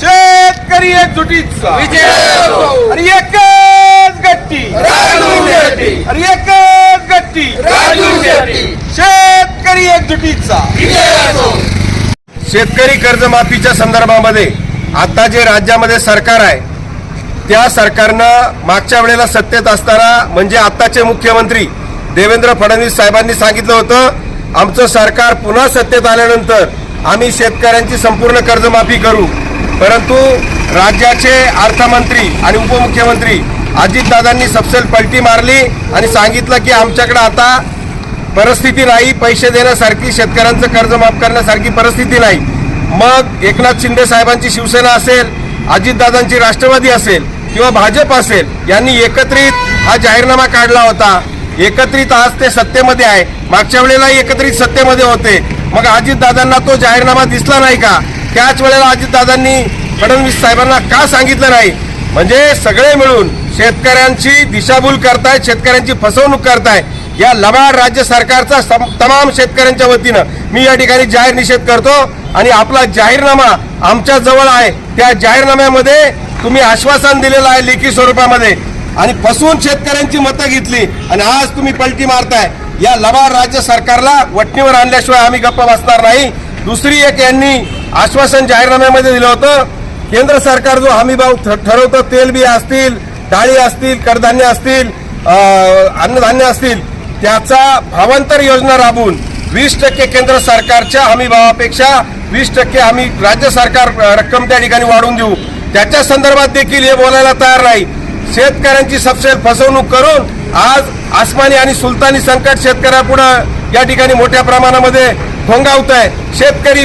शेतकरी एकजुटीचा. विजय असो. आणि एकच गट्टी. आणि एकच गट्टी. शेतकरी एकजुटीचा. विजय असो शेतकरी कर्जमाफीच्या संदर्भामध्ये आता जे राज्यामध्ये सरकार आहे त्या सरकारनं मागच्या वेळेला सत्तेत असताना म्हणजे आत्ताचे मुख्यमंत्री देवेंद्र फडणवीस साहेबांनी सांगितलं होतं आमचं सरकार पुन्हा सत्तेत आल्यानंतर आम्ही शेतकऱ्यांची संपूर्ण कर्जमाफी करू. परंतु राज्याचे अर्थमंत्री आणि उपमुख्यमंत्री अजितदादांनी सपसेल पलटी मारली आणि सांगितलं की आमच्याकडे आता परिस्थिती नाही पैसे देण्यासारखी शेतकऱ्यांचं कर्ज माफ करण्यासारखी परिस्थिती नाही. मग एकनाथ शिंदे साहेबांची शिवसेना असेल अजितदादांची राष्ट्रवादी असेल किंवा भाजप असेल यांनी एकत्रित हा जाहीरनामा काढला होता. एकत्रित आज ते सत्तेमध्ये आहे. मागच्या वेळेलाही एकत्रित सत्तेमध्ये होते. मग अजितदादांना तो जाहीरनामा दिसला नाही का? त्याच वेळेला अजितदादांनी फडणवीस साहेबांना का सांगितलं नाही? म्हणजे सगळे मिळून शेतकऱ्यांची दिशाभूल करतायत शेतकऱ्यांची फसवणूक करताय. या लबाड राज्य सरकारचा सम- तमाम शेतकऱ्यांच्या वतीनं मी या ठिकाणी जाहीर निषेध करतो आणि आपला जाहीरनामा आमच्या जवळ आहे. त्या जाहीरनाम्यामध्ये तुम्ही आश्वासन दिलेलं आहे लेखी स्वरूपामध्ये. आणि फसवून शेतकऱ्यांची मतं घेतली आणि आज तुम्ही पलटी मारताय. या लबाड राज्य सरकारला वटणीवर आणल्याशिवाय आम्ही गप्प बसणार नाही. दुसरी एक यांनी आश्वासन जाहीरनाम्यामध्ये दिलं होतं. केंद्र सरकार जो हमीभाव ठ- ठरवतं तेलबी असतील डाळी असतील कडधान्य असतील अन्नधान्य असतील त्याचा भावांतर योजना राबवून वीस टक्के केंद्र सरकारच्या हमी भावापेक्षा वीस टक्के आम्ही राज्य सरकार रक्कम त्या ठिकाणी वाढवून देऊ. त्याच्या संदर्भात देखील हे बोलायला तयार नाही. शेतकऱ्यांची सपशेल फसवणूक करून आज आसमानी आणि सुलतानी संकट शेतकऱ्यापुढं या ठिकाणी मोठ्या प्रमाणामध्ये भोंगावत आहे शेतकरी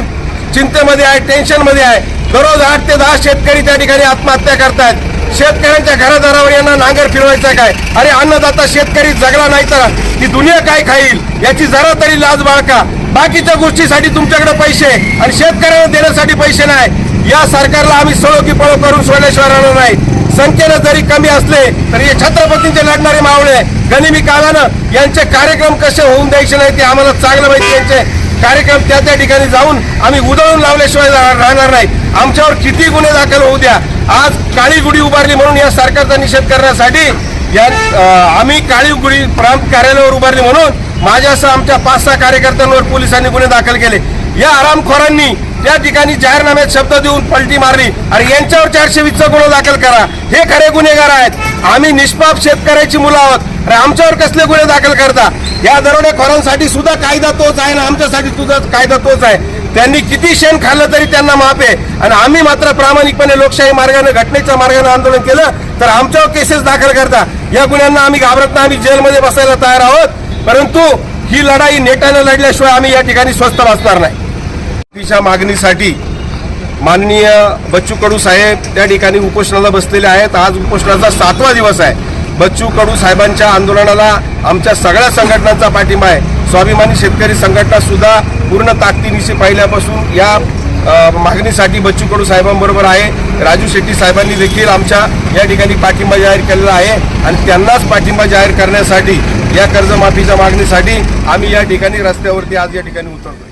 चिंतेमध्ये आहे टेन्शनमध्ये आहे. दररोज आठ ते दहा शेतकरी त्या ठिकाणी आत्महत्या करतायत. शेतकऱ्यांच्या घरादारावर यांना नांगर फिरवायचा काय? अरे अन्नदाता शेतकरी जगला नाही तर ती दुनिया काय खाईल? याची जरा तरी लाज बाळका. बाकीच्या गोष्टीसाठी तुमच्याकडे पैसे. आणि शेतकऱ्यांना देण्यासाठी पैसे नाही. या सरकारला आम्ही सळो की पळो करून सोडल्याशिवाय राहणार नाही. संख्येनं जरी कमी असले तरी हे छत्रपतींचे लढणारे मावळे गनिमी कालानं यांचे कार्यक्रम कसे होऊन द्यायचे नाही ते आम्हाला चांगलं माहिती यांचे कार्यक्रम त्या त्या ठिकाणी जाऊन आम्ही उधळून लावल्याशिवाय राहणार नाही. आमच्यावर किती गुन्हे दाखल होऊ द्या. आज काळी गुढी उभारली म्हणून या सरकारचा निषेध करण्यासाठी या आम्ही काळी गुढी प्रांत कार्यालयावर उभारली म्हणून माझ्यासह आमच्या पाच सहा कार्यकर्त्यांवर पोलिसांनी गुन्हे दाखल केले. या आरामखोरांनी त्या ठिकाणी जाहीरनाम्यात शब्द देऊन पलटी मारली. आणि यांच्यावर चारशे वीसचा गुन्हा दाखल करा. हे खरे गुन्हेगार आहेत. आम्ही निष्पाप शेतकऱ्याची मुलं आहोत. अरे आमच्यावर कसले गुन्हे दाखल करता? या दरोडेखोरांसाठी सुद्धा कायदा तोच आहे ना आमच्यासाठी सुद्धा कायदा तोच आहे. त्यांनी किती शेण खाल्लं तरी त्यांना माफ आहे. आणि आम्ही मात्र प्रामाणिकपणे लोकशाही मार्गाने घटनेच्या मार्गाने आंदोलन केलं तर आमच्यावर केसेस दाखल करता. या गुन्ह्यांना आम्ही घाबरत नाही आम्ही जेलमध्ये बसायला तयार आहोत. परंतु ही लढाई नेटाने लढल्याशिवाय आम्ही या ठिकाणी स्वस्त बसणार नाही. तिच्या मागणीसाठी माननीय बच्चू कडू साहेब त्या ठिकाणी उपोषणाला बसलेले आहेत. आज उपोषणाचा सातवा दिवस आहे. बच्चू कडू साहेबांच्या आंदोलनाला आमच्या सगळ्या संघटनांचा पाठिंबा आहे. स्वाभिमानी शेतकरी संघटना सुद्धा पूर्ण ताकदीनिशी पहिल्यापासून या मागणीसाठी बच्चू कडू साहेबांबरोबर आहे. राजू शेट्टी साहेबांनी देखील आमच्या या ठिकाणी पाठिंबा जाहीर केलेला आहे आणि त्यांनाच पाठिंबा जाहीर करण्यासाठी या कर्जमाफीच्या मागणीसाठी आम्ही या ठिकाणी रस्त्यावरती आज या ठिकाणी उतरतो